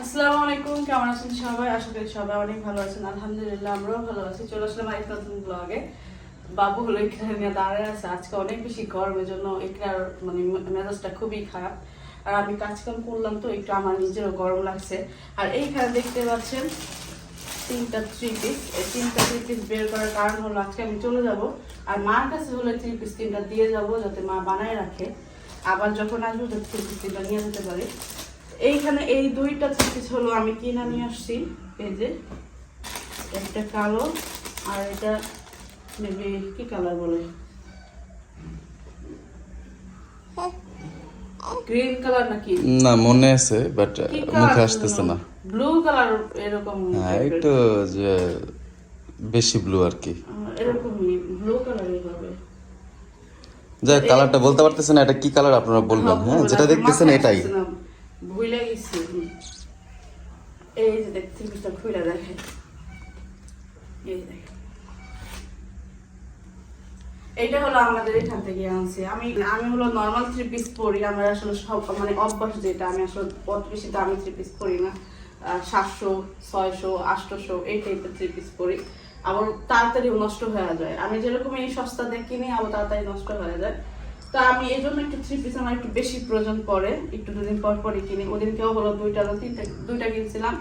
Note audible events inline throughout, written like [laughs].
আসসালামু আলাইকুম, কেমন আছেন সবাই? আশা করি সবাই অনেক ভালো আছেন। আলহামদুলিল্লাহ, আমরাও ভালো আছি। চলে আসলাম আরেক নতুন ব্লগে বাবু হলো এখানে নিয়ে দাঁড়ায় আছে। আজকে অনেক বেশি গরমের জন্য এখানে মানে মেজাজটা খুবই খারাপ। আর আমি কাজকাম করলাম তো, একটু আমার নিজেরও গরম লাগছে। আর এইখানে দেখতে পাচ্ছেন তিনটা থ্রি পিস এই তিনটা থ্রি পিস বের করার কারণ হলো, আজকে আমি চলে যাব। আর মার কাছে হলে থ্রি পিস তিনটা দিয়ে যাব, যাতে মা বানায় রাখে। আবার যখন আসব যাতে থ্রি পিস তিনটা নিয়ে যেতে পারে। এইখানে এই দুইটা পিস হলো আমি কিনে নিয়ে আসছি এই যে একটা কালো আর এটা মেবি কি কালার বলে? গ্রিন কালার নাকি? না মনে আছে বাট মুখে আসতেছে না। ব্লু কালার এরকম হ্যাঁ একটু যে বেশি ব্লু আর কি। আহ, এরকমই ব্লু কালারই হবে। যাই কালারটা বলতে পারতেছেন এটা কি কালার আপনারা বলবেন? হ্যাঁ যেটা দেখতেছেন এটাই ভুলে গেছি হুম। এই যে দেখতে পিসটা খুলে দেখে এই দেখে। এটা হলো আমাদের এখান থেকে আনছি। আমি আমি হলো নর্মাল থ্রি পিস পরি। আমার আসলে সব মানে অভ্যাস যেটা, আমি আসলে অত বেশি দামি থ্রি পিস পরি না। সাতশো, ছয়শো, আটশোশো, এই টাইপের থ্রি পিস পরি। আবার তাড়াতাড়ি নষ্ট হয়ে যায়। আমি যেরকম এই সস্তা দিয়ে কিনি, আবার তাড়াতাড়ি নষ্ট হয়ে যায়। তো আমি এই জন্য একটু থ্রি পিস আমার একটু বেশি প্রয়োজন পড়ে। একটু দুদিন পর পরই কিনি। ওদিনকেও হলো দুইটা তিনটা, দুইটা কিনছিলাম।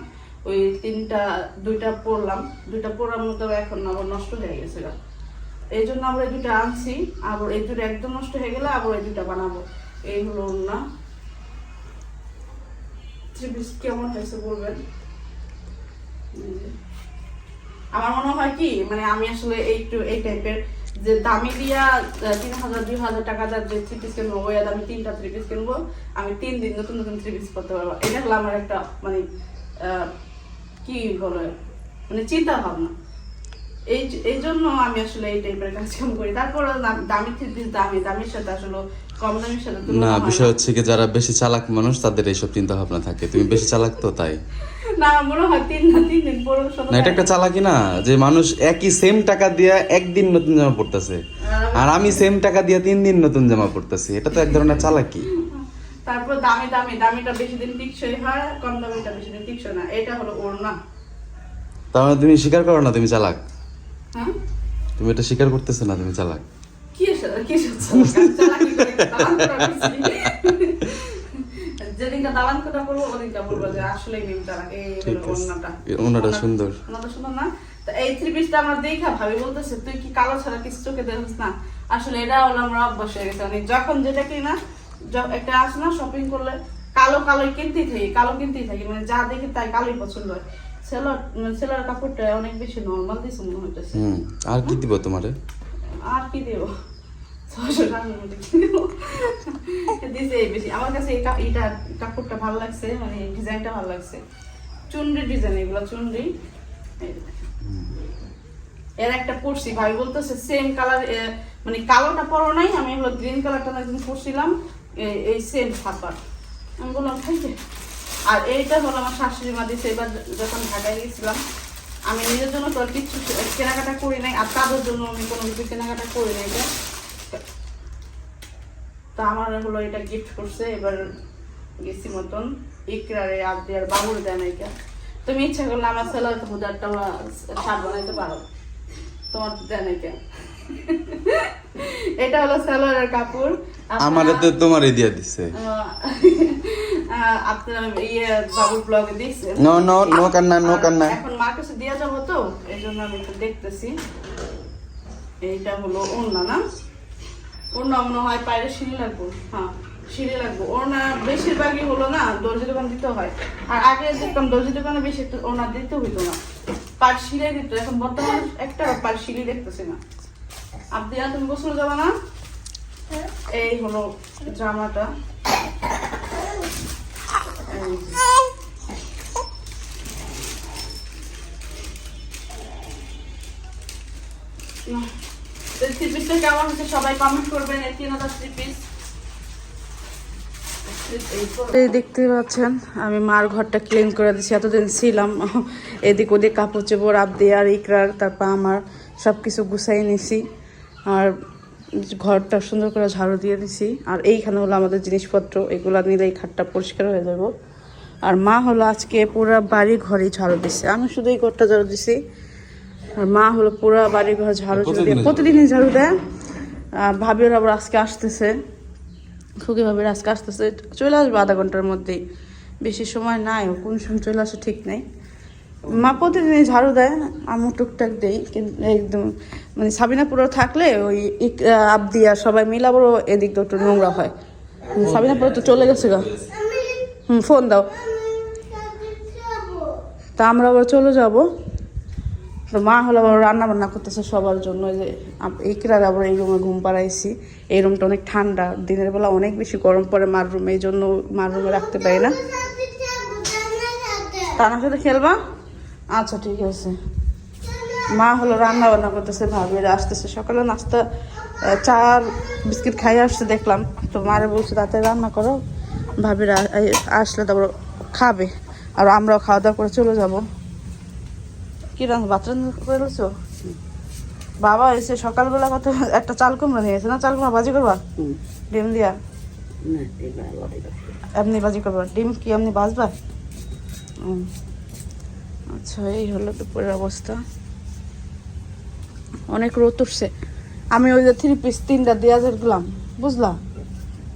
ওই তিনটা, দুইটা পরলাম দুইটা পরার মতো এখন আবার নষ্ট হয়ে গেছে এই জন্য আমরা এই দুটো আনছি, আবার এই দুটো একদম নষ্ট হয়ে গেলে আবার এই দুটো বানাবো। এই হলো না কেমন হয়েছে বলবেন? আমার মনে হয় কি মানে আমি আসলে একটু এই টাইপের যে দামি দিয়া তিন হাজার, দুই হাজার টাকা দাম যে থ্রি পিস কিনবো, ওই আমি তিনটা থ্রি পিস কিনবো, আমি তিন দিন নতুন নতুন থ্রি পিস করতে পারব। এটা হলো আমার একটা মানে কি বলে মানে চিন্তা ভাবনা। এই এই জন্য আমি আসলে এই টাইপের কাজ কাম করি। তারপর দামি পিস দামি দামির সাথে আসলে কম দামির সাথে না বিষয় হচ্ছে কি যারা বেশি চালাক মানুষ তাদের এইসব চিন্তা ভাবনা থাকে। তুমি বেশি চালাক তো তাই। না মনে হয় তিন না তিন দিন পর না এটা একটা চালাকি না যে মানুষ একই সেম টাকা দিয়ে একদিন নতুন জামা পড়তেছে আর আমি সেম টাকা দিয়ে তিন দিন নতুন জামা পড়তেছি এটা তো এক ধরনের চালাকি। তারপর দামি দামি দামিটা বেশি দিন টিকসই হয় কম দামিটা বেশি দিন টিকসই না। এটা হলো ওর না তার মানে তুমি স্বীকার করো না তুমি চালাক? হ্যাঁ? তুমি এটা স্বীকার করতেছো না তুমি চালাক? কি কি। যেদিনটা দালান করা করব ওদিনটা বলব যে আসলে মিম চালাক এই। ওড়নাটা। ওড়নাটা সুন্দর। ওড়নাটা সুন্দর না? তো এই থ্রি পিসটা আমার দেখা ভাবি বলতেছে তুই কি কালো ছাড়া কিছু চোখে দেখিস না? আসলে এটা হলো আমরা অভ্যাস হয়ে গেছে। মানে যখন যেটা কিনি না একটা আছে না শপিং করলে কালো কালোই কিনতেই থাকি কালো কিনতেই থাকি মানে যা দেখি তাই কালোই পছন্দ হয়। সেলার মানে সেলার কাপড়টা অনেক বেশি নর্মাল দিছে মনে হইতেছে। আর কি দিব তোমারে? আর কি দেবো? আমার কাছে কাপড়টা ভালো লাগছে মানে ডিজাইনটা ভালো লাগছে। চুনরি ডিজাইন এগুলো চুনরি। এর একটা পরছি ভাই বলতেছে সেম কালার মানে কালোটা পরো নাই আমি হলো গ্রিন কালারটা একদিন পরছিলাম। এই সেম ছাপার আমি বললাম খাইছে আর এইটা হলো আমার শাশুড়ি মা দিছে। এবার যখন ঢাকায় গেছিলাম, আমি নিজের জন্য তো কিছু কেনাকাটা করি নাই, আর তাদের জন্য আমি কোনো কিছু কেনাকাটা করি নাই এটা। তা আমার হলো এটা গিফট করছে। এবার গেছি মতন ইকরারে আর দেয়ার বাবুর দেয় না এটা। তুমি ইচ্ছা করলে আমার ছেলের তো হুদারটা শার্ট বানাইতে পারো। তোমার দেয় না এটা হলো সেলোয়ারের কাপড়। আমারে তো তোমারই দিয়ে দিছে। আহ, আহ, আপনার ইয়ে বাবুর ব্লগে দিচ্ছে নো নো নো কান্না নো কান্না। এখন মার কাছে দিয়ে যাব তো এই জন্য আমি একটু দেখতেছি। এইটা হলো ওড়না না? ওড়না মনে হয় পায়ের সিঁড়ি লাগবো। হ্যাঁ সিঁড়ি লাগবো। ওড়না বেশিরভাগই হলো না দর্জি দোকান দিতে হয়। আর আগে দেখতাম দর্জি দোকানে বেশি ওড়না দিতে হইতো না। সিঁড়ে দিত এখন বর্তমানে একটা পার সিঁড়ি দেখতেছি না। আপনি তুমি গোসল যাবা না? এই হলো জামাটা। কেমন হচ্ছে সবাই কমেন্ট করবেন পিস দেখতে পাচ্ছেন, আমি মার ঘরটা ক্লিন করে দিচ্ছি এতদিন ছিলাম, এদিক ওদিক কাপড় চোপড় আবদি আর ইকরার তারপর আমার সব কিছু গুছাই নিছি। আর ঘরটা সুন্দর করে ঝাড়ু দিয়ে দিছি। আর এইখানে হলো আমাদের জিনিসপত্র এগুলো নিলে এই খাটটা পরিষ্কার হয়ে যাব আর মা হলো আজকে পুরো বাড়ি ঘরই ঝাড়ু দিছে। আমি শুধু এই ঘরটা ঝাড়ু দিছি। আর মা হলো পুরো বাড়ি ঘর ঝাড়ু ঝাড়ু দিয়ে প্রতিদিনই ঝাড়ু দেয়। আর ভাবির আবার আজকে আসতেছে। খুবই ভাবির আজকে আসতেছে। চলে আসবে আধা ঘণ্টার মধ্যেই। বেশি সময় নাই কোন সময় চলে আসে ঠিক নেই। মা প্রতিদিনই ঝাড়ু দেয়। আমি টুকটাক দেই কিন্তু একদম মানে সাবিনা পুরো থাকলে ওই আবদিয়া সবাই মিলে এদিক দিয়ে একটু নোংরা হয়। সাবিনাপুরে তো চলে গেছে গা। হুম ফোন দাও। তা আমরা আবার চলে যাব। তো মা হলো আবার রান্না বান্না করতেছে সবার জন্য যে ইকরার আবার এই রুমে ঘুম পাড়াইছি। এই রুমটা অনেক ঠান্ডা, দিনের বেলা অনেক বেশি গরম পড়ে মার রুমে, এই জন্য মার রুমে রাখতে পারি না। তার সাথে খেলবা? আচ্ছা ঠিক আছে। মা হলো রান্না বান্না করতেছে ভাবিরা আসতেছে। সকালে নাস্তা চা বিস্কিট খাই আসছে দেখলাম। তো মারে বলছে তাতে রান্না করো। ভাবিরা আসলে তারপর খাবে। আর আমরাও খাওয়া দাওয়া করে চলে যাব। কি রান্না ভাত রান্না করে বাবা এসে সকালবেলা কত একটা চাল কুমড়া নিয়ে এসে না? চাল কুমড়া ভাজি করবা? ডিম দিয়া? এমনি ভাজি করবা? ডিম কি এমনি ভাজবা। আচ্ছা এই হলো দুপুরের অবস্থা। অনেক রোদ উঠছে। আমি ওই যে থ্রি পিস তিনটা দেওয়া গেলাম বুঝলা?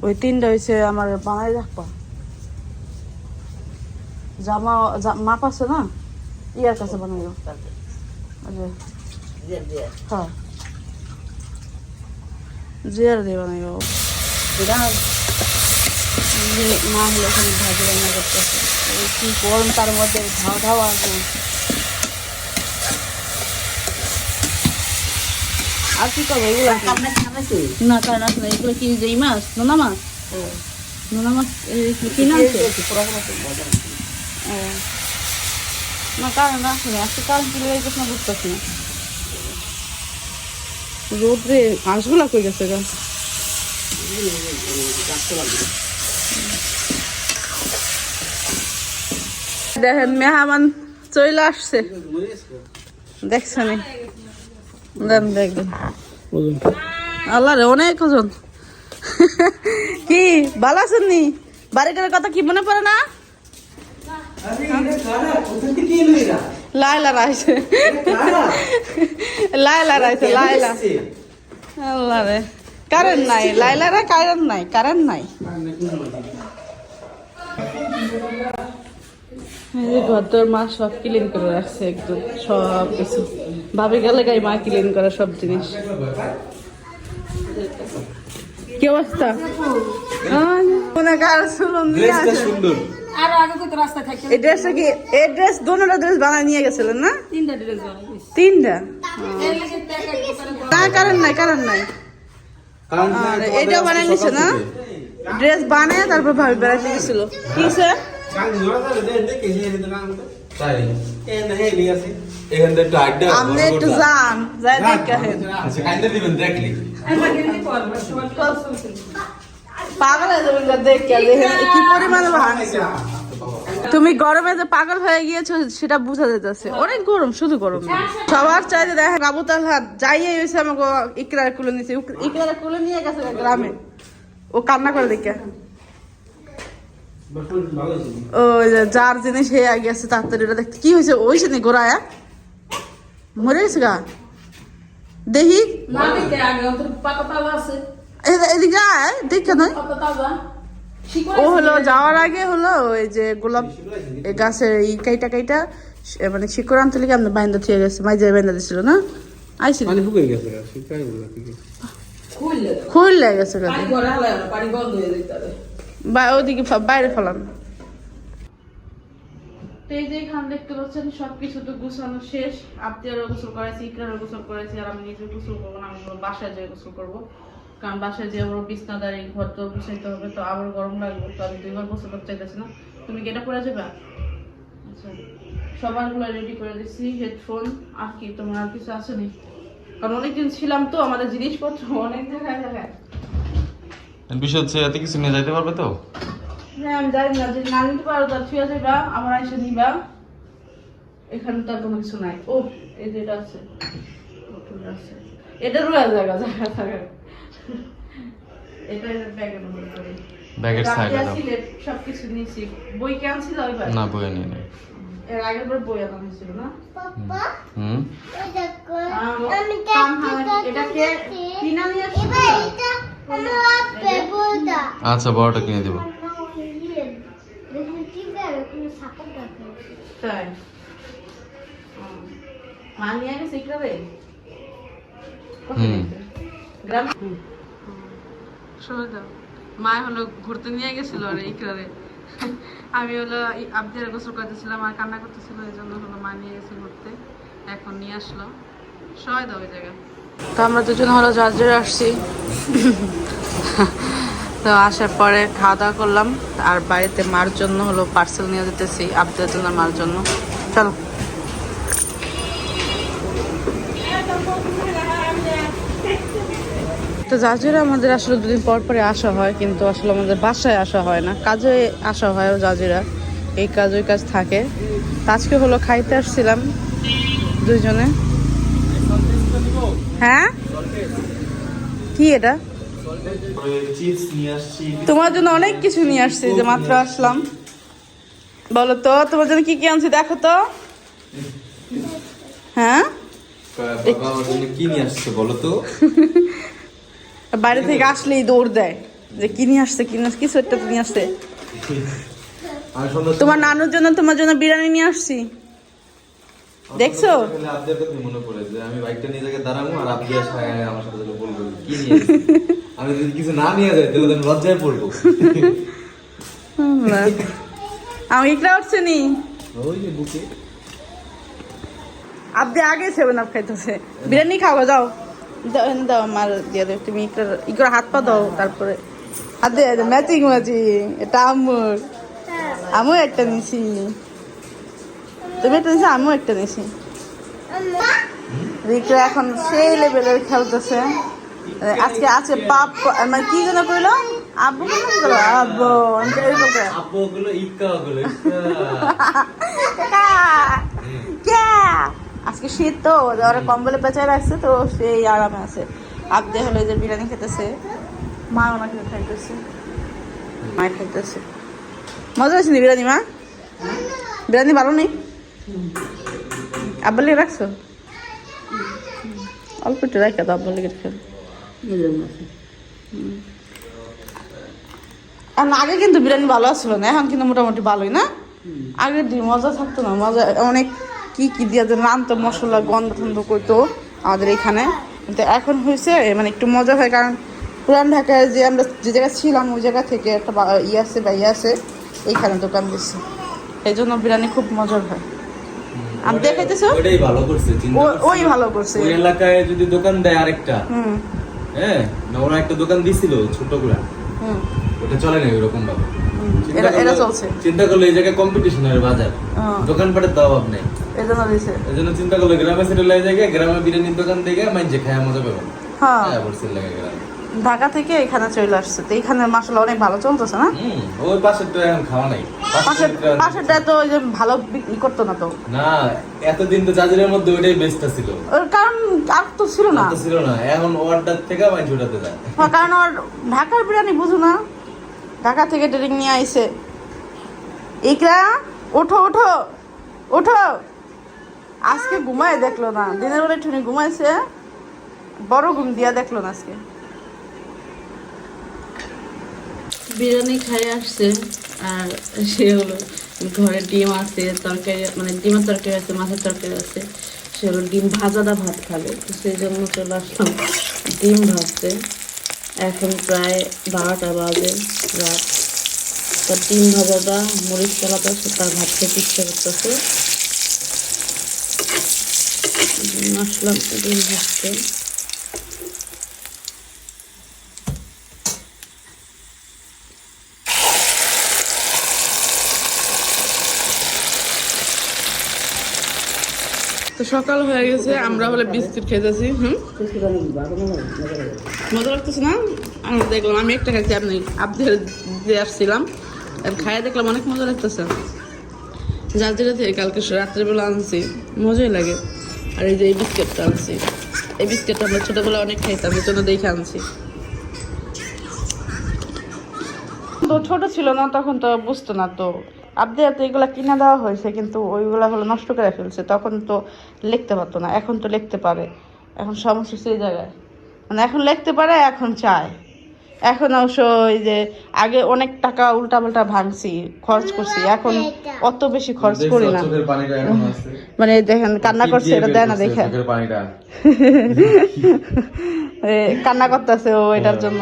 ওই তিনটা হয়েছে আমার বানাই রাখবা। জামা মাপ আছে না? ইয়ার কাছে ওই যে, হ্যাঁ। জিয়ার দিয়ে বানাইও। যে মা হলো ভাজি রান্না করতেছে। কি গরম তার মধ্যে ধাওয়া ধাওয়া আগুন আর কি করব এগুলো? না কারণ না এগুলো কি যে মাছ? নোনা মাছ? নোনা মাছ কি না কারণ না আজকে কারণ কি লেগে গেছে বুঝতেছি না। রোদ্রে হাঁসগুলা কই গেছে গা? দেখেন মেহমান চলে আসছে। দেখছেন? আল্লাহ রে, অনেক ওজন। কি, ভালো আছেন নি? বাড়ি করে কথা কি মনে পড়ে না? লাইলা রাইছে। লাইলা রাইছে লাইলা আল্লাহ রে। কারেন্ট নাই লাইলা রে, কারেন্ট নাই কারেন্ট নাই। ঘর মা সব ক্লিন করে রাখছে একদম সব কিছু ভাবে গেলে গাই মা ক্লিন করে সব জিনিস কি অবস্থা মনে নিছে না ড্রেস বানায় তারপর ভাবি বেড়াতে গেছিল কি এখান থেকে একটু আড্ডা আপনি একটু যান যাই দেখেন আচ্ছা কাইন্ডা দিবেন দেখলি পাগল হয়ে যাবেন দেখে কি পরিমাণে ভাঙছে তুমি গরমে যে পাগল হয়ে গিয়েছো সেটা বোঝা যেতেছে অনেক গরম শুধু গরম। সবার চাইতে দেখেন আবু তালহা যাইয়ে হয়েছে আমাকে ইকরার কুলে নিয়েছে ইকরার কুলে নিয়ে গেছে গ্রামে। ও কান্না করে দেখে। ওই যে যার জিনিস হয়ে গেছে তাড়াতাড়ি ওটা দেখতে। কি হয়েছে? ওই সে গোড়ায়া মরে গেছে গা। দেখি। আগে আছে। এদিকে আয় দেখে নয় ও হলো যাওয়ার আগে হলো ওই যে গোলাপ এই গাছের এই কাইটা কাইটা মানে শিকড় আনতে আমরা বাইন্দা থিয়ে গেছে মাই যায় বাইন্দা দিছিল না? আইছিল। খুললে গেছে গাছে বা ওদিকে বাইরে ফেলান এই যে দেখতে পাচ্ছেন, সবকিছু তো গুছানো শেষ। গোসল করেছি গোসল করেছি আর আমি নিজে গোসল করব না, আমি বাসায় যেয়ে গোসল করব। কারণ বাসায় বিছনাদারি ঘর তো গুছাইতে হবে, তো আবার গরম লাগবে, তো আমি দুইবার গোসল করতে চাইতেছি না। তুমি কি এটা পরে যাবে? আচ্ছা সবারগুলো রেডি করে দিচ্ছি হেডফোন আর কি, তোমার আর কিছু আসেনি কারণ অনেকদিন ছিলাম তো, আমাদের জিনিসপত্র অনেক জায়গায় জায়গায় বিষয় হচ্ছে এত কিছু নিয়ে যাইতে পারবে তো? হ্যাঁ আমি জানি না যদি না নিতে পারো তার ছুঁয়ে যাবা আমার এসে নিবা। এখানে তো আর কোনো কিছু নাই। ও এই যে এটা আছে। এটা রয়ে জায়গা জায়গা জায়গা। এটা ব্যাগের মধ্যে করি ব্যাগের সাইডে দাও। সিলেট সবকিছু নিয়েছি। বই কে আনছিল ওইবার না নেই। এর আগের বার বই আনা হয়েছিল না? পাপা হুম। এটা কে? কিনা নিয়ে আসছিল? আচ্ছা বড়টা কিনে দিব। মা হলো ঘুরতে নিয়ে গেছিল রে ইকরারে। আমি হলো আবদিয়ার গোসল করতেছিলাম আর কান্না করতেছিল এই জন্য হলো মা নিয়ে গেছে ঘুরতে। এখন নিয়ে আসলো। সবাই দাও ওই জায়গায়। তো আমরা দুজন হলো জার্জের আসছি। তো আসার পরে খাওয়া দাওয়া করলাম, আর বাড়িতে মার জন্য হলো পার্সেল নিয়ে যেতেছি আবদের মার জন্য। চলো। তো জাজিরা আমাদের আসলে দুদিন পর পরে আসা হয়, কিন্তু আসলে আমাদের বাসায় আসা হয় না। কাজে আসা হয় জাজিরা এই কাজ, ওই কাজ থাকে। আজকে হলো খাইতে আসছিলাম দুইজনে। হ্যাঁ? কি এটা? তোমার জন্য অনেক কিছু নিয়ে আসছি যে মাত্র আসলাম। বলো তো, তোমার জন্য কি কি আনছি দেখো তো। হ্যাঁ? কি নিয়ে আসছে বলো তো বাইরে থেকে আসলেই দৌড় দেয়, যে কি নিয়ে আসছে, কি কিছু একটা নিয়ে আসছে। তোমার নানুর জন্য, তোমার জন্য বিরিয়ানি নিয়ে আসছি। দেখছ? যে আমি বাইকটা নিয়ে জায়গায় দাঁড়াবো আর আবদি আসা আমার সাথে যেন বলব। কি নিয়ে আমি যদি কিছু না নিয়ে যাই তাহলে আমি লজ্জায় পড়ব। আমি উঠছে নি ওই যে বুকে। আপনি আগে সেভেন আপ খাইতেছে। বিরিয়ানি খাওয়া যাও। দাও আমার দিয়ে দাও তুমি ইকরা ইকরা হাত পা দাও তারপরে। হাত দিয়ে ম্যাচিং ম্যাচিং এটা আমুর আমিও একটা নিছি। তুমি একটা নিছি আমিও একটা নিছি। রিকরা এখন সেই লেভেলের খেলতেছে। আজকে আছে পাপ মানে কি যেন কইলো? আব্বু কেন কইলো? আব্বু এরকম করে। আপু গুলো ইক্কা গুলো আজকে শীত তো ওরা কম্বলে পেঁচায় রাখছে তো সেই আরামে আছে। আবদে হলো এই যে বিরিয়ানি খেতেছে। মা ওনাকে খাইতেছে। মা খাইতেছে। মজা হয়েছে নি বিরিয়ানি মা? বিরিয়ানি ভালো নেই? আব্বা লেগে রাখছো? অল্প একটু রাখা তো আব্বা লেগে খেল আর আগে কিন্তু বিরিয়ানি ভালো আসছিল না, এখন কিন্তু মোটামুটি ভালোই না? আগে মজা থাকতো না, মজা অনেক কি কি দিয়ে রানতো, মশলা, গন্ধ টন্ধ করতো আমাদের এখানে। কিন্তু এখন হয়েছে মানে একটু মজা হয়, কারণ পুরান ঢাকায় যে আমরা যে জায়গায় ছিলাম, ওই জায়গা থেকে একটা ইয়ে আছে বা ইয়ে আছে, এইখানে দোকান দিচ্ছে এই জন্য বিরিয়ানি খুব মজার হয়। আমি দেখাইতেছো? ওটাই ভালো করছে। ওই ভালো করছে। ওই এলাকায় যদি দোকান দেয় আরেকটা হুম। হ্যাঁ? ওরা একটা দোকান দিছিল ছোটগুলা। হুম। ওটা চলে না এরকম ভাবে করলে- চলছে। চিন্তা করলে এই জায়গায় কম্পিটিশনের বাজার। দোকানপাটের অভাব নেই। এই জন্য দিছে। এই জন্য চিন্তা করলে গ্রামে সেটেল হয়ে জায়গায় গ্রামে বিরিয়ানির দোকান থেকে মাইনছে খায় মজা হ্যাঁ। হ্যাঁ বলছিল লাগে গ্রামে। ঢাকা থেকে এখানে চলে আসছে। তো এখানে মাসালা অনেক ভালো চলতেছে না? ওই পাশের তো এখন খাওয়া নাই। পাশের পাশের পাশেরটা তো ওই যে ভালো বিক্রি করতো না তো। না এতদিন তো জাজিরের মধ্যে ওইটাই বেস্টটা ছিল। ওর কারণ আর তো ছিল না। ছিল না। এখন ওয়ার্ডার থেকে মাইনছে ওটাতে যায়। হ্যাঁ, কারণ ওর ঢাকার বিরিয়ানি বুঝো না। ঢাকা থেকে ট্রেনিং নিয়ে আইছে। ইকরা ওঠো ওঠো ওঠো। আজকে ঘুমায় দেখল না। দিনের বেলা ঠুনি ঘুমাইছে। বড় ঘুম দিয়া দেখল না আজকে। বিরিয়ানি খাই আসছে, আর সে হলো ঘরে ডিম আছে, তরকারি মানে ডিমের তরকারি আছে, মাছের তরকারি আছে, সে হলো ডিম ভাজাদা ভাত খাবে। তো সেই জন্য চলে আসলাম, ডিম ভাজতে। এখন প্রায় বারোটা বাজে রাত। তার ডিম ভাজাটা, মরিচ চালাতে সে তার ভাত খেতে ইচ্ছে করতেছে। আসলাম ডিম ভাজতে। তো সকাল হয়ে গেছে, আমরা হলে বিস্কুট খেতেছি, হুম? মজা লাগতেছে না? আমি দেখলাম, আমি একটা খাইছি, আপনি আপনি দিয়ে আসছিলাম। খাইয়ে দেখলাম, অনেক মজা লাগতেছে। যার যেটা থেকে কালকে রাত্রেবেলা আনছি, মজাই লাগে। আর এই যে এই বিস্কিটটা আনছি, এই বিস্কিটটা আমরা ছোটবেলা অনেক খাইতাম, এই জন্য দেখে আনছি। তো ছোট ছিল না, তখন তো বুঝতো না তো। আবদিয়া তো এগুলা কিনে দেওয়া হয়েছে কিন্তু ওইগুলা হলো নষ্ট করে ফেলছে। তখন তো লিখতে পারতো না এখন তো লিখতে পারে। এখন সমস্যা সেই জায়গায়। মানে এখন লিখতে পারে এখন চায়। এখন অবশ্য ওই যে আগে অনেক টাকা উল্টাপাল্টা ভাঙছি খরচ করছি। এখন অত বেশি খরচ করি না। মানে দেখেন কান্না করছে এটা দেয় না দেখে। [laughs] এ, কান্না করতেছে ও এটার জন্য।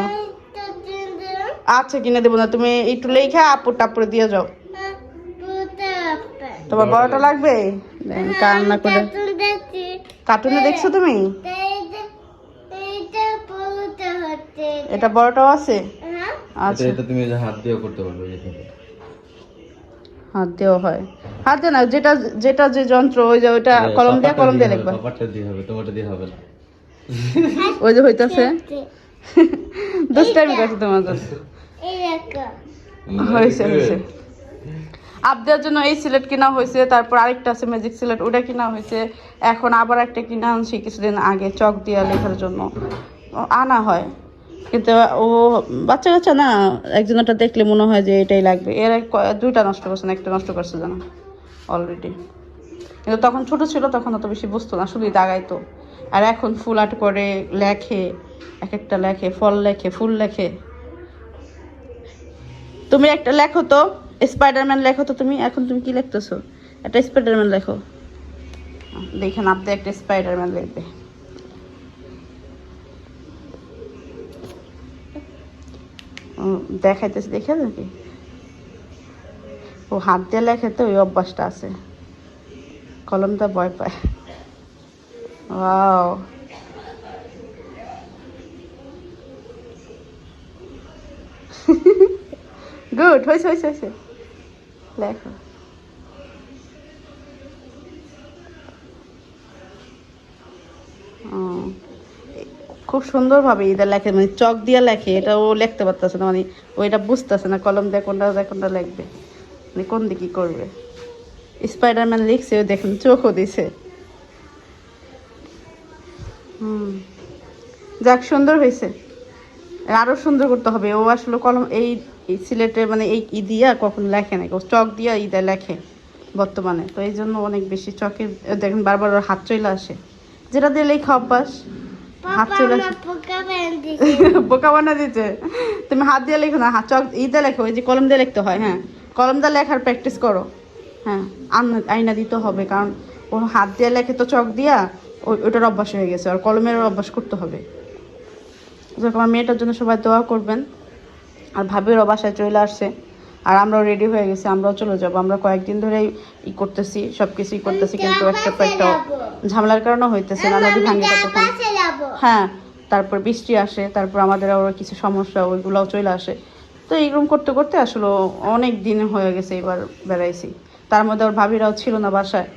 আচ্ছা কিনে দেবো না। তুমি একটু লেখা আপুর টাপুরে দিয়ে যাও। তোমার বড়টা লাগবে? কান্না করে। কার্টুনে দেখছ। তুমি? এটা বড়টাও আছে? আচ্ছা। এটা তুমি হাত দিয়ে করতে পারবে হাত দিয়েও হয়। হাত দিয়ে না যেটা যেটা যে যন্ত্র ওই যে ওইটা কলম দিয়ে কলম দিয়ে লিখবা। পাপারটা দিয়ে হবে তোমারটা দিয়ে হবে না। ওই যে হইতাছে। [laughs] দশ টাইম গেছে তোমার জন্য। হয়েছে। হয়েছে আপদের জন্য এই সিলেট কিনা হয়েছে, তারপর আরেকটা আছে ম্যাজিক সিলেট, ওটা কিনা হয়েছে। এখন আবার একটা কিনা আনছি কিছুদিন আগে, চক দিয়া লেখার জন্য। আনা হয়। কিন্তু ও বাচ্চা কাচ্চা না একজন একটা দেখলে মনে হয় যে এটাই লাগবে। এর দুইটা নষ্ট করছে না, একটা নষ্ট করছে জানো অলরেডি কিন্তু তখন ছোট ছিল, তখন অত বেশি বুঝতো না, শুধুই দাগাইতো। আর এখন ফুল আর্ট করে, লেখে এক একটা লেখে, ফল লেখে, ফুল লেখে। তুমি একটা লেখো তো। স্পাইডারম্যান লেখো তো তুমি? এখন তুমি কি লিখতেছো? একটা স্পাইডারম্যান লেখো। দেখেন আপনি একটা স্পাইডারম্যান লিখবে। ও, দেখাইতেছে দেখে নাকি? ও হাত দিয়ে লেখে তো ওই অভ্যাসটা আছে। কলমটা ভয় পায়। ওয়াও। [laughs] গুড হয়েছে হয়েছে হয়েছে ও, খুব সুন্দরভাবে এটা লেখে মানে চক দিয়ে লেখে এটা ও লিখতে পারতেছে না মানে ওইটা বুঝতেছে না কলম দিয়ে কোনটা কোনটা লিখবে মানে কোন দিকে করবে। স্পাইডারম্যান লিখছে ও দেখেন চোখও দিছে। হুম। যাক সুন্দর হয়েছে আরও সুন্দর করতে হবে। ও আসলে কলম এই এই সিলেটে মানে এই ই দিয়া কখন লেখে না ও চক দিয়া ইদা লেখে বর্তমানে। তো এই জন্য অনেক বেশি চকে দেখেন বারবার ওর হাত চলে আসে। যেটা দিয়ে লেখা অভ্যাস। হাত চলে আসে। বোকা [laughs] বানা দিতে তুমি হাত দিয়ে লেখো না হাত চক ইদা লেখো ওই যে কলম দিয়ে লিখতে হয় হ্যাঁ। কলম দিয়ে লেখার প্র্যাকটিস করো হ্যাঁ। আয়না দিতে হবে কারণ ও হাত দিয়ে লেখে তো চক দিয়া ওইটার অভ্যাস হয়ে গেছে। আর কলমের অভ্যাস করতে হবে। যাক আমার মেয়েটার জন্য সবাই দোয়া করবেন আর ভাবিরও বাসায় চলে আসছে আর আমরাও রেডি হয়ে গেছি আমরাও চলে যাব। আমরা কয়েকদিন ধরেই ই করতেছি সব কিছুই করতেছি কিন্তু একটা একটা ঝামেলার কারণে হইতেছে না নদী ভাঙে তখন হ্যাঁ তারপর বৃষ্টি আসে তারপর আমাদের আরও কিছু সমস্যা ওইগুলোও চলে আসে। তো এইরকম করতে করতে আসলে অনেক দিন হয়ে গেছে এবার বেড়াইছি। তার মধ্যে ওর ভাবিরাও ছিল না বাসায়।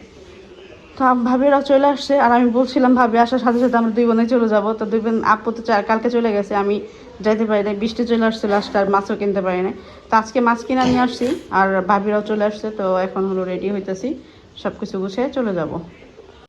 তো ভাবিরা চলে আসছে, আর আমি বলছিলাম, ভাবি, আসার সাথে সাথে আমরা দুই বোনে চলে যাব। তো দুই বোন, আপু তো কালকে চলে গেছে, আমি যাইতে পারি নাই, বৃষ্টি চলে আসছে লাস্ট আর মাছও কিনতে পারি নাই। তো আজকে মাছ কিনে নিয়ে আসছি, আর ভাবিরাও চলে আসছে, তো এখন হলো রেডি হইতেছি সব কিছু গুছিয়ে চলে যাব।